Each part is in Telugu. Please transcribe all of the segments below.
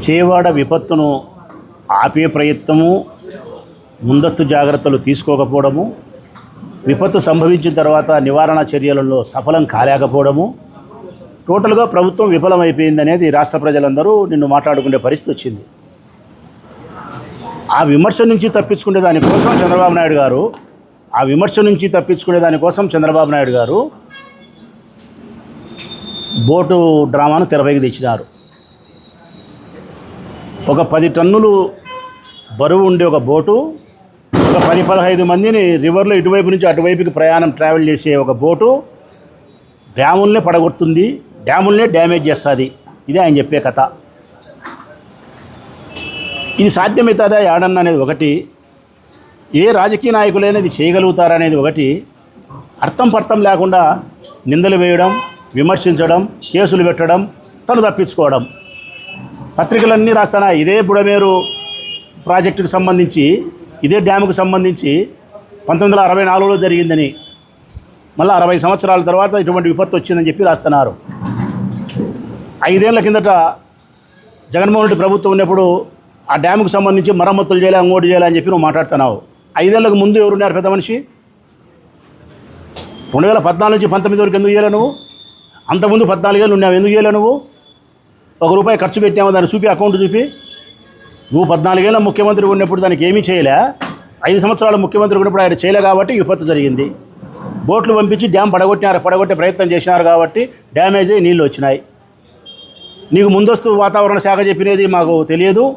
విజయవాడ విపత్తును ఆపే ప్రయత్నము ముందస్తు జాగ్రత్తలు తీసుకోకపోవడము విపత్తు సంభవించిన తర్వాత నివారణ చర్యలలో సఫలం కాలేకపోవడము టోటల్గా ప్రభుత్వం విఫలమైపోయింది అనేది రాష్ట్ర ప్రజలందరూ నిన్ను మాట్లాడుకునే పరిస్థితి వచ్చింది. ఆ విమర్శ నుంచి తప్పించుకునే దానికోసం చంద్రబాబు నాయుడు గారు ఆ విమర్శ నుంచి తప్పించుకునే దానికోసం చంద్రబాబు నాయుడు గారు బోటు డ్రామాను తెరపైకి తెచ్చినారు. ఒక పది టన్నులు బరువు ఉండే ఒక బోటు ఒక పది పదహైదు మందిని రివర్లో ఇటువైపు నుంచి అటువైపుకి ప్రయాణం ట్రావెల్ చేసే ఒక బోటు డ్యాముల్నే పడగొడుతుంది. డ్యాముల్నే డ్యామేజ్ చేస్తుంది. ఇదే ఆయన చెప్పే కథ. ఇది సాధ్యమవుతుందా ఏడన్న అనేది ఒకటి. ఏ రాజకీయ నాయకులైనా ఇది చేయగలుగుతారనేది ఒకటి. అర్థం పర్థం లేకుండా నిందలు వేయడం విమర్శించడం కేసులు పెట్టడం తను తప్పించుకోవడం. పత్రికలన్నీ రాస్తానా? ఇదే బుడమేరు ప్రాజెక్టుకు సంబంధించి ఇదే డ్యాముకు సంబంధించి పంతొమ్మిది వందల అరవై నాలుగులో జరిగిందని మళ్ళీ అరవై సంవత్సరాల తర్వాత ఇటువంటి విపత్తు వచ్చిందని చెప్పి రాస్తున్నారు. ఐదేళ్ళ కిందట జగన్మోహన్ రెడ్డి ప్రభుత్వం ఉన్నప్పుడు ఆ డ్యాముకు సంబంధించి మరమ్మతులు చేయాలి అంగోటి చేయాలి అని చెప్పి నువ్వు మాట్లాడుతున్నావు. ఐదేళ్ళకు ముందు ఎవరున్నారు పెద్ద మనిషి? రెండు వేల పద్నాలుగు నుంచి పంతొమ్మిది వరకు ఎందుకు చేయలే నువ్వు? అంతకుముందు పద్నాలుగేళ్ళు ఉన్నావు ఎందుకు చేయలే నువ్వు? ఒక రూపాయి ఖర్చు పెట్టాము దాన్ని చూపి అకౌంట్ చూపి. నువ్వు పద్నాలుగేళ్ళ ముఖ్యమంత్రి ఉన్నప్పుడు దానికి ఏమీ చేయలే. ఐదు సంవత్సరాల ముఖ్యమంత్రి ఉన్నప్పుడు ఆయన చేయలే కాబట్టి విపత్తు జరిగింది. బోట్లు పంపించి డ్యామ్ పడగొట్టినారు పడగొట్టే ప్రయత్నం చేసినారు కాబట్టి డ్యామేజ్ అయ్యి నీళ్ళు వచ్చినాయి. నీకు ముందస్తు వాతావరణ శాఖ చెప్పినది మాకు తెలియదు.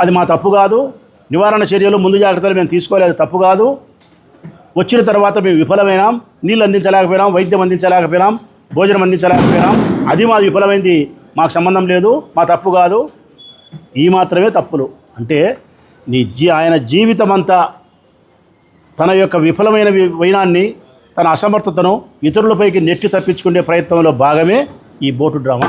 అది మా తప్పు కాదు. నివారణ చర్యలు ముందు జాగ్రత్తలు మేము తీసుకోలేదు తప్పు కాదు. వచ్చిన తర్వాత మేము విఫలమైనాం. నీళ్ళు అందించలేకపోయినాం వైద్యం అందించలేకపోయినాం భోజనం అందించలేకపోయినాం. అది మాది విఫలమైంది. మాకు సంబంధం లేదు మా తప్పు కాదు. ఈ మాత్రమే తప్పులు. అంటే నీ జీ ఆయన జీవితం అంతా తన యొక్క విఫలమైన వైనాన్ని తన అసమర్థతను ఇతరులపైకి నెట్టి తప్పించుకునే ప్రయత్నంలో భాగమే ఈ బోటు డ్రామా.